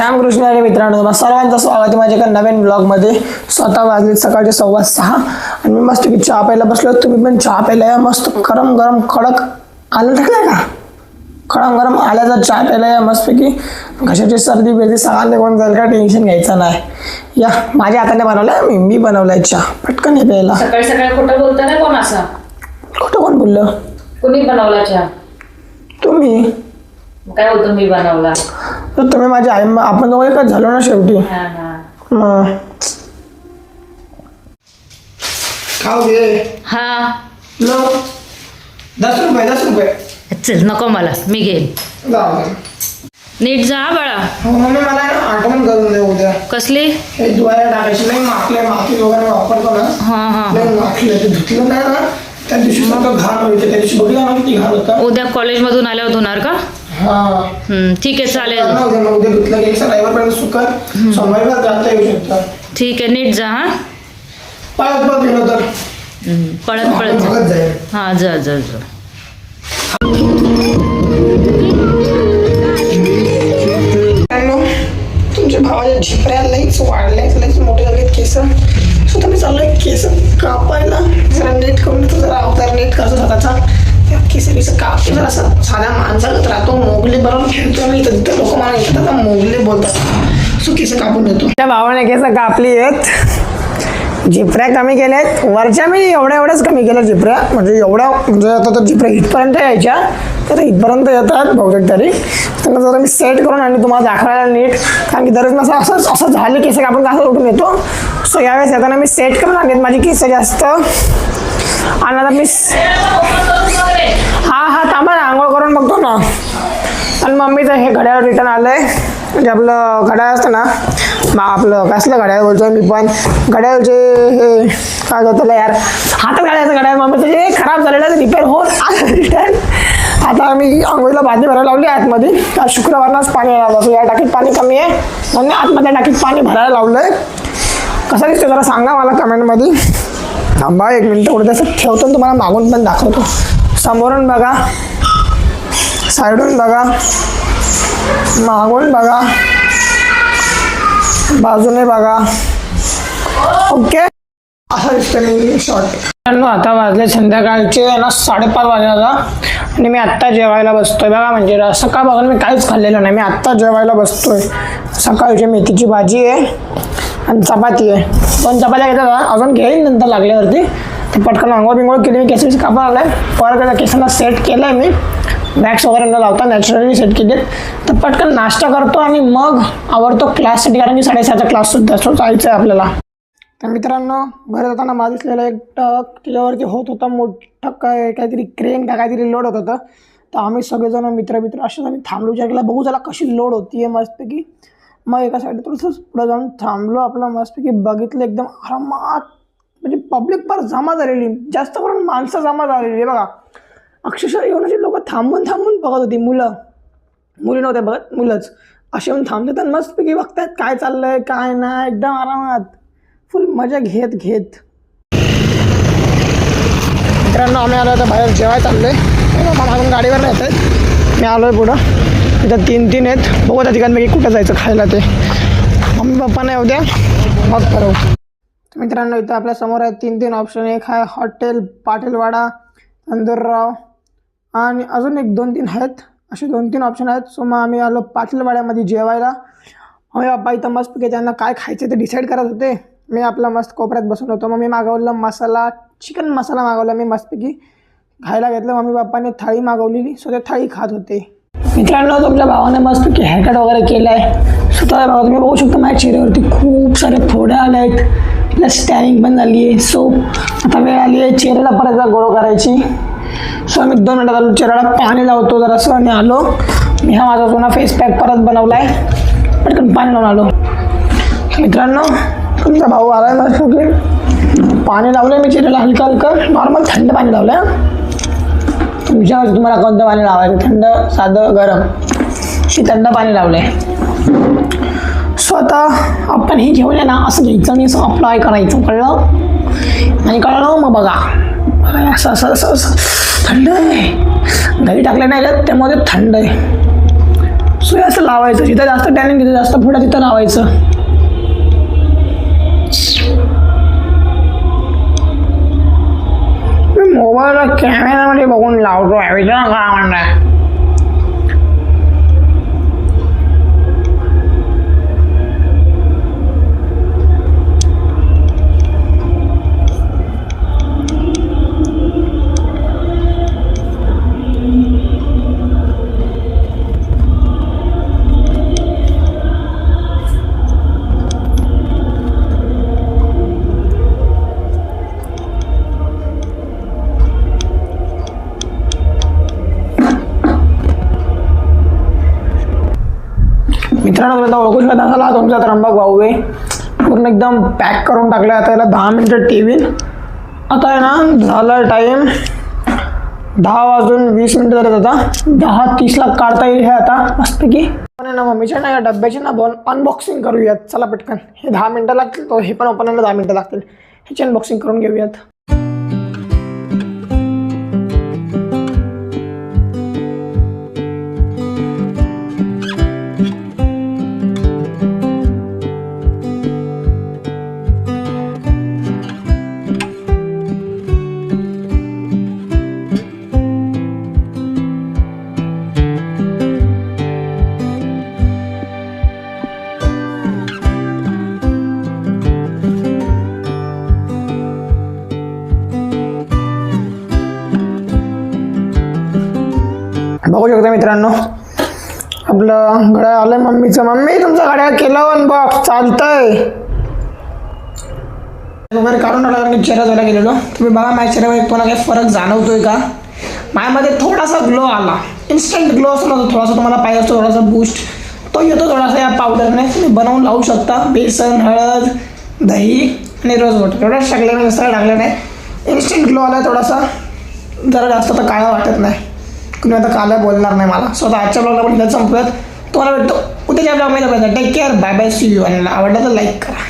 रामकृष्ण अरे मित्रांनो तुम्हा सर्वांचं स्वागत आहे माझ्या एका नवीन ब्लॉगमध्ये. स्वतः वाजले सकाळचे सव्वा सहा आणि मी मस्त चहा प्यायला बसलो. तुम्ही पण चहा प्यायला या. मस्त गरम गरम कडक आलं टाकलं का? गरम गरम आल्याचा चहा प्यायला या मस्तपैकी घशाची सर्दी बिर्दी सगळा निघून जाईल का? टेन्शन घ्यायचं नाही. या माझ्या हाताने बनवलाय मी. मी बनवलाय चहा. पटकन हे प्यायला. सकाळी सकाळी खोटं बोलता ना कोण असं? कुठं कोण बोललं? कुणी बनवला चहा? तुम्ही. काय बोलतो मी बनवला? तर तुम्ही माझ्या आई आपण दोघं एकच झालो ना शेवटी? हा हा. मग खाऊ घे. हा. लो. दस रुपये दस रुपये. चल नको मला. मी घेईन. जाऊ दे. नीट जा हा बाळा. हो मम्मी मला आहे ना आठवण करून दे उद्या. कसली? हे धुवायला टाकायची. नाही माखले माती वगैरे वापरतो ना. हा हा. नाही माखले. ते धुतलं नाही ना. त्या दिवशी सगळं घाण त्या दिवशी बघितलं ना किती घाण होता? उद्या कॉलेजमधून आल्यावर धुणार का? हा. हम्म, ठीक आहे चालेल. ना उद्या उद्या की येऊ ठीक आहे नीट जा हा. पळत पळत गेलो तर. हम्म, पळत पळत जा. बघत जाईल हा जा जा जा. हॅलो तुमच्या भावाच्या झिपऱ्या लईच वाढल्या लईच मोठे झाले केस. सो तुम्ही चाललोय केस कापायला. जरा नीट केस केस कापतो जरा असं साध्या माणसागत राहतो मोगले बरोबर खेळतो मी इथं तिथं लोक मला येतात मोगले बोलतात. सो केस कापून देतो. त्या भावाने केस कापली आहेत. जिपऱ्या कमी केल्या आहेत वरच्या मी एवढ्या एवढ्याच कमी केल्या जिपऱ्या म्हणजे एवढ्या म्हणजे आता तर जिपऱ्या इथपर्यंत यायच्या. तर इथपर्यंत येतात बहुतेक तरी. त्यांना जरा मी सेट करून आणि तुम्हाला दाखवायला नीट. कारण की दररोज असं असं असं झालं केस आपण कसं उठून येतो. सो यावेळेस येताना मी सेट करून आणलेत. माझी केस जास्त आणि आता मी हा हा थांबा ना आंघोळ करून बघतो ना आणि मम्मीचं हे घड्याळ रिटर्न आलंय म्हणजे आपलं घड्याळ असतं ना मग आपलं कसलं घड्याळ बोलतो मी पण घड्याळचे हे काय होतं त्याला यार हातात घड्याळचं घड्याळ मम्मीचं हे खराब झालेलं रिपेअर होत रिटर्न आता आम्ही आंघोळीला भाजी भरायला लावली आतमध्ये का शुक्रवारलाच पाणी लावलं या टाकीत पाणी कमी आहे म्हणून आतमध्ये टाकीत पाणी भरायला लावलं आहे कसं दिसतं जरा सांगा मला कमेंटमध्ये थांबा एक मिनटं कुठे तसं ठेवतो आणि तुम्हाला मागून पण दाखवतो. समोरून बघा. साईडून बघा. मागून बघा. बाजूने बघा. ओके? असं मी शॉर्ट आता वाजले संध्याकाळचे ना साडेपाच वाजले आता. आणि मी आत्ता जेवायला बसतोय. बघा म्हणजे सकाळ बघा मी काहीच खाल्लेलं नाही. मी आत्ता जेवायला बसतोय. सकाळची मेथीची भाजी आहे. आणि चपाती आहे. दोन चपात्या घेतात अजून घेईन नंतर लागल्यावरती. तर पटकन आंघोळ बिंगोळ केली मी केस कापा आलाय परत केसांना सेट केलं आहे मी. वॅक्स वगैरे न लावता नॅचरली सेट केली तर पटकन नाश्ता करतो आणि मग आवडतो क्लाससाठी कारण की साडेसहाचा क्लास सुद्धा असतो जायचं आहे आपल्याला. तर मित्रांनो घरी जाताना माझं दिसलेलं एक टक तिच्यावरती होत होता मोठं काय काहीतरी क्रेन का काहीतरी लोड होत होतं. तर आम्ही सगळेजण मित्र मित्र असे आम्ही थांबलो विचार केला बघू त्याला कशी लोड होती आहे मस्तपैकी. मग एका साईड थोडंसं पुढं जाऊन थांबलो आपला मस्तपैकी बघितलं एकदम आरामात. म्हणजे पब्लिक फार जमा झालेली. जास्त करून माणसं जमा झालेली. बघा. अक्षरशः येऊन अशी लोक थांबून थांबून बघत होती मुलं. मुली नव्हत्या बघत मुलंच. असे येऊन थांबतात आणि मस्तपैकी बघतायत काय चाललंय काय नाही. एकदम आरामात. फुल मजा घेत घेत. मित्रांनो आम्ही आलो आता बाहेर. जेवाय आहे मागून गाडीवर राहत आहेत. मी आलो आहे पुढं. इथं तीन तीन आहेत. बघू त्या ठिकाणपैकी कुठं जायचं खायला ते. मम्मी पप्पा नाही उद्या मग करू मित्रांनो इथं आपल्यासमोर आहेत तीन तीन ऑप्शन एक आहे हॉटेल पाटीलवाडा तंदूरराव आणि अजून एक दोन तीन आहेत. असे दोन तीन ऑप्शन आहेत. सो मग आम्ही आलो पाटीलवाड्यामध्ये जेवायला. मम्मी बाप्पा इथं मस्तपैकी त्यांना काय खायचं ते डिसाईड करत होते. मी आपला मस्त कोपऱ्यात बसून होतो. मग मी मागवलं मसाला चिकन मसाला मागवला मी मस्तपैकी खायला घेतलं मम्मी बाप्पाने थाळी मागवलेली सो ते थाळी खात होते. मित्रांनो तुमच्या भावाने मस्तपैकी हॅकट वगैरे केलं आहे स्वतः भावा तुम्ही बघू शकता माझ्या चेहऱ्यावरती खूप सारे फोड्या आल्या आहेत. प्लस टॅनिंग पण झाली आहे सो आता वेळ आली आहे चेहऱ्याला परत एकदा गोरो करायची. सो मी दोन मिनटात आलो चेहऱ्याला पाणी लावतो जरासं आणि आलो. मी हा माझा जुना फेस पॅक परत बनवला आहे पटकन पाणी लावून आलो. मित्रांनो तुमचा भाऊ आला आहे मस्त की पाणी लावलं मी चेहऱ्याला हलकं हलकं नॉर्मल थंड पाणी लावलं आहे विचारायचं तुम्हाला कोणतं पाणी लावायचं? थंड साधं गरम. की थंड पाणी लावलं आहे सो आता आपण हे घेऊया ना असं घ्यायचं आणि असं अप्लाय करायचं कळलं? आणि कळलं मग बघा. असं असं असं असं. थंड आहे. दही टाकलं नाही का त्यामध्ये थंड आहे. सो हे असं लावायचं. जिथं जास्त टॅलेंट तिथं जास्त पुढं तिथं लावायचं. ว่าเราแกไม่ต้องได้บอกคุณเราด้วยไปเรื่องกลางมันนะ मित्रांनो तुम्ही आता ओळखू शकत असाल तुमचा त्र्यंबक भाऊ आहे. पूर्ण एकदम पॅक करून टाकलं आता याला दहा मिनटं टीव्ही आता आहे ना झालं टाईम दहा वाजून वीस मिनटं झाले आता. दहा तीसला काढता येईल हे आता मस्तपैकी. पण आहे ना मम्मीच्या ना या डब्याची ना बन अनबॉक्सिंग करूयात. चला पटकन. हे दहा मिनटं लागतील तो हे पण ओपन व्हायला दहा मिनटं लागतील. ह्याची अनबॉक्सिंग करून घेऊयात. बघू शकता मित्रांनो. आपलं घड्याळ आलंय मम्मीचं. मम्मी तुमचं घड्याळ केलं बाप चालतंय. वगैरे काढून टाकला कारण की चेहरा झाला गेलेलो. तुम्ही बघा माझ्या चेहऱ्यावर तुम्हाला काही फरक जाणवतोय का? माझ्यामध्ये थोडासा ग्लो आला. इन्स्टंट ग्लो असतो ना थोडासा तुम्हाला पाहिजे असतो थोडासा बूस्ट तो येतो थोडासा या पावडरने तुम्ही बनवून लावू शकता. बेसन हळद दही आणि रोज वॉटर एवढ्या टाकलं नाही जास्त टाकलं नाही इन्स्टंट ग्लो आला थोडासा. जरा जास्त तर काळा वाटत नाही. कुणी आता काला बोलणार नाही मला. स्वतः आजच्या ब्लॉगला पण इथं संपवत तुम्हाला भेटतो. उद्याच्या ब्लॉगमध्ये take care bye bye see you आणि आवडलं तर लाईक करा.